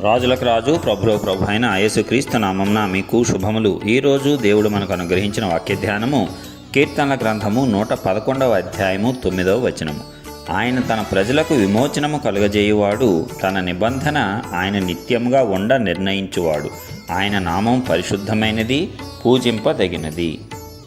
రాజులకు రాజు ప్రభులో ప్రభు అయిన యేసుక్రీస్తు నామంన మీకు శుభములు. ఈరోజు దేవుడు మనకు అనుగ్రహించిన వాక్య ధ్యానము కీర్తనల గ్రంథము నూట పదకొండవ అధ్యాయము తొమ్మిదవ వచనము. ఆయన తన ప్రజలకు విమోచనము కలుగజేయువాడు తన నిబంధన ఆయన నిత్యముగా ఉండ నిర్ణయించువాడు. ఆయన నామం పరిశుద్ధమైనది పూజింపదగినది.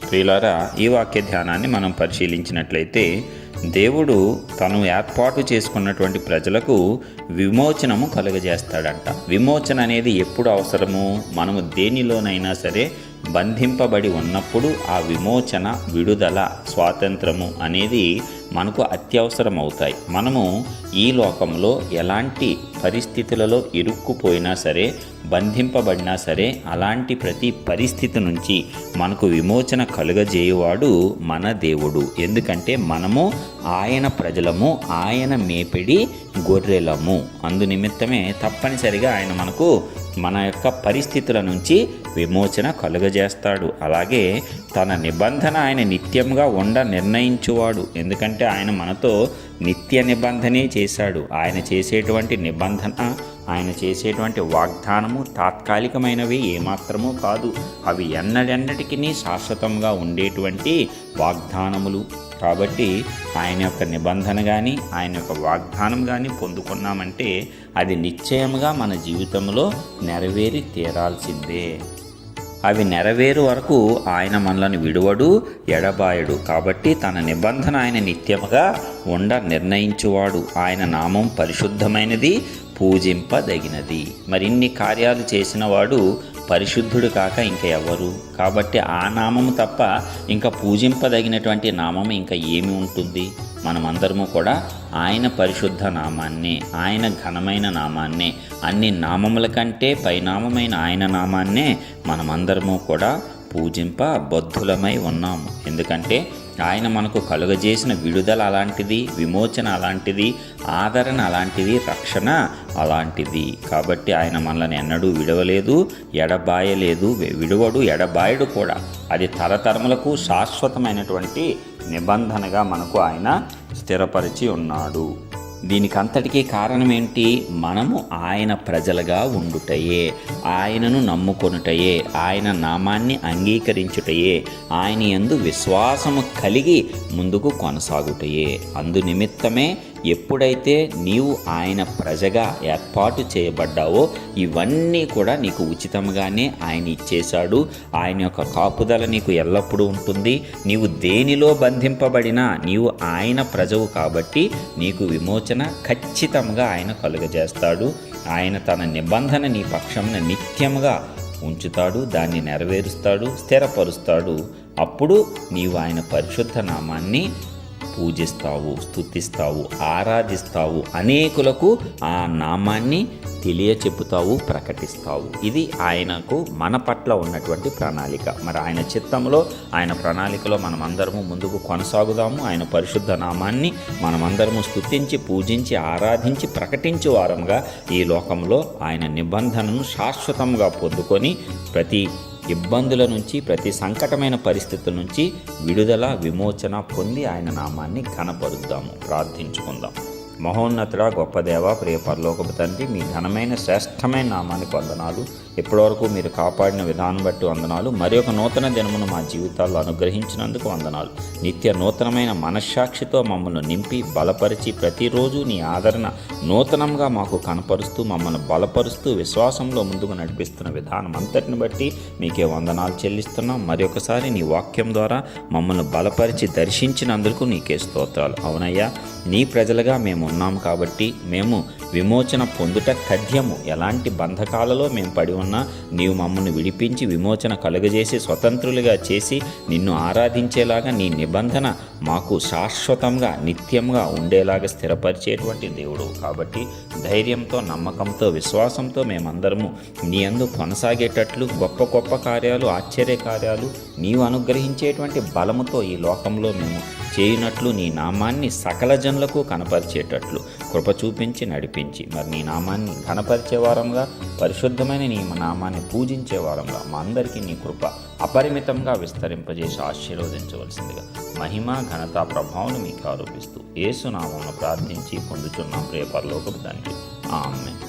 ప్రియులారా ఈ వాక్య ధ్యానాన్ని మనం పరిశీలించినట్లయితే దేవుడు తను ఏర్పాటు చేసుకున్నటువంటి ప్రజలకు విమోచనము కలుగజేస్తాడంట. విమోచన అనేది ఎప్పుడు అవసరము? మనము దేనిలోనైనా సరే బంధింపబడి ఉన్నప్పుడు ఆ విమోచన విడుదల స్వాతంత్రము అనేది మనకు అత్యవసరం అవుతాయి మనము ఈ లోకంలో ఎలాంటి పరిస్థితులలో ఇరుక్కుపోయినా సరే బంధింపబడినా సరే అలాంటి ప్రతి పరిస్థితి నుంచి మనకు విమోచన కలుగజేయువాడు మన దేవుడు. ఎందుకంటే మనము ఆయన ప్రజలము ఆయన మేపిడి గొర్రెలము. అందు నిమిత్తమే తప్పనిసరిగా ఆయన మనకు మన యొక్క పరిస్థితుల నుంచి విమోచన కలుగజేస్తాడు. అలాగే తన నిబంధన ఆయన నిత్యంగా ఉండ నిర్ణయించువాడు. ఎందుకంటే ఆయన మనతో నిత్య నిబంధనే చేశాడు. ఆయన చేసేటువంటి నిబంధన ఆయన చేసేటువంటి వాగ్దానము తాత్కాలికమైనవి ఏమాత్రమూ కాదు. అవి ఎన్నడెన్నటికీ శాశ్వతంగా ఉండేటువంటి వాగ్దానములు. కాబట్టి ఆయన యొక్క నిబంధన కానీ ఆయన యొక్క వాగ్దానం కానీ పొందుకున్నామంటే అది నిశ్చయముగా మన జీవితంలో నెరవేరి తీరాల్సిందే. అవి నెరవేరు వరకు ఆయన మనలను విడువడు ఎడబాయడు. కాబట్టి తన నిబంధన ఆయన నిత్యముగా ఉండ నిర్ణయించువాడు. ఆయన నామం పరిశుద్ధమైనది పూజింపదగినది. మరిన్ని కార్యాలు చేసినవాడు పరిశుద్ధుడు కాక ఇంక ఎవరు? కాబట్టి ఆ నామము తప్ప ఇంకా పూజింపదగినటువంటి నామం ఇంకా ఏమి ఉంటుంది? మనమందరము కూడా ఆయన పరిశుద్ధ నామాన్నే ఆయన ఘనమైన నామాన్ని అన్ని నామముల కంటే పైనామమైన ఆయన నామాన్నే మనమందరము కూడా పూజింప బద్ధులమై ఉన్నాము. ఎందుకంటే ఆయన మనకు కలుగజేసిన విడుదల అలాంటిది విమోచన అలాంటిది ఆదరణ అలాంటిది రక్షణ అలాంటిది. కాబట్టి ఆయన మనల్ని ఎన్నడూ విడవలేదు ఎడబాయలేదు విడువడు ఎడబాయడు కూడా. అది తరతరములకు శాశ్వతమైనటువంటి నిబంధనగా మనకు ఆయన స్థిరపరిచి ఉన్నాడు. దీనికంతటికీ కారణం ఏంటి మనము ఆయన ప్రజలుగా ఉండుటయే ఆయనను నమ్ముకొనుటయే ఆయన నామాన్ని అంగీకరించుటయే ఆయన ఎందు విశ్వాసము కలిగి ముందుకు కొనసాగుటయే. అందు నిమిత్తమే ఎప్పుడైతే నీవు ఆయన ప్రజగా ఏర్పాటు చేయబడ్డావో ఇవన్నీ కూడా నీకు ఉచితంగానే ఆయన ఇచ్చేశాడు. ఆయన యొక్క కాపుదల నీకు ఎల్లప్పుడూ ఉంటుంది. నీవు దేనిలో బంధింపబడినా నీవు ఆయన ప్రజవు కాబట్టి నీకు విమోచన ఖచ్చితంగా ఆయన కలుగజేస్తాడు. ఆయన తన నిబంధన నీ పక్షమున నిత్యముగా ఉంచుతాడు దాన్ని నెరవేరుస్తాడు స్థిరపరుస్తాడు. అప్పుడు నీవు ఆయన పరిశుద్ధ నామాన్ని పూజిస్తావు స్థుతిస్తావు ఆరాధిస్తావు. అనేకులకు ఆ నామాన్ని తెలియచెప్పుతావు ప్రకటిస్తావు. ఇది ఆయనకు మన పట్ల ఉన్నటువంటి ప్రణాళిక. మరి ఆయన చిత్తంలో ఆయన ప్రణాళికలో మనం అందరము ముందుకు కొనసాగుదాము. ఆయన పరిశుద్ధ నామాన్ని మనమందరము స్థుతించి పూజించి ఆరాధించి ప్రకటించే వారంగా ఈ లోకంలో ఆయన నిబంధనను శాశ్వతంగా పొందుకొని ప్రతి ఇబ్బందుల నుంచి ప్రతి సంకటమైన పరిస్థితుల నుంచి విడుదల విమోచన పొంది ఆయన నామాన్ని ఘనపరుద్దాము. ప్రార్థించుకుందాం. మహోన్నతుడ గొప్ప దేవ ప్రియ పరలోకపు తండ్రి మీ ఘనమైన శ్రేష్టమైన నామానికి వందనాలు ఇప్పటివరకు మీరు కాపాడిన విధానం బట్టి వందనాలు. మరి ఒక నూతన జన్మను మా జీవితాల్లో అనుగ్రహించినందుకు వందనాలు. నిత్య నూతనమైన మనశ్శాక్షితో మమ్మల్ని నింపి బలపరిచి ప్రతిరోజు నీ ఆదరణ నూతనంగా మాకు కనపరుస్తూ మమ్మల్ని బలపరుస్తూ విశ్వాసంలో ముందుకు నడిపిస్తున్న విధానం అంతటిని బట్టి మీకే వందనాలు చెల్లిస్తున్నాం. మరి ఒకసారి నీ వాక్యం ద్వారా మమ్మల్ని బలపరిచి దర్శించినందుకు నీకే స్తోత్రాలు. అవునయ్యా నీ ప్రజలుగా మేము ఉన్నాం కాబట్టి మేము విమోచన పొందుట కథ్యము. ఎలాంటి బంధకాలలో మేము పడి ఉన్నా నీవు మమ్మల్ని విడిపించి విమోచన కలుగజేసి స్వతంత్రులుగా చేసి నిన్ను ఆరాధించేలాగా నీ నిబంధన మాకు శాశ్వతంగా నిత్యంగా ఉండేలాగా స్థిరపరిచేటువంటి దేవుడు. కాబట్టి ధైర్యంతో నమ్మకంతో విశ్వాసంతో మేమందరము నీ అందు కొనసాగేటట్లు గొప్ప గొప్ప కార్యాలు ఆశ్చర్య కార్యాలు నీవు అనుగ్రహించేటువంటి బలముతో ఈ లోకంలో మేము చేయనట్లు నీ నామాన్ని సకల జనులకు కనపరిచేటట్లు కృప చూపించి నడిపించి. మరి నీ నామాన్ని కనపరిచే వారంగా పరిశుద్ధమైన నీ నామాన్ని పూజించే వారంగా మా అందరికీ నీ కృప అపరిమితంగా విస్తరింపజేసి ఆశీర్వదించవలసిందిగా మహిమ ఘనత ప్రభావం మీకు ఆరోపిస్తూ ఏసునామను ప్రార్థించి పొందుచున్నాం. రేపర్లోకి తండ్రి. ఆమె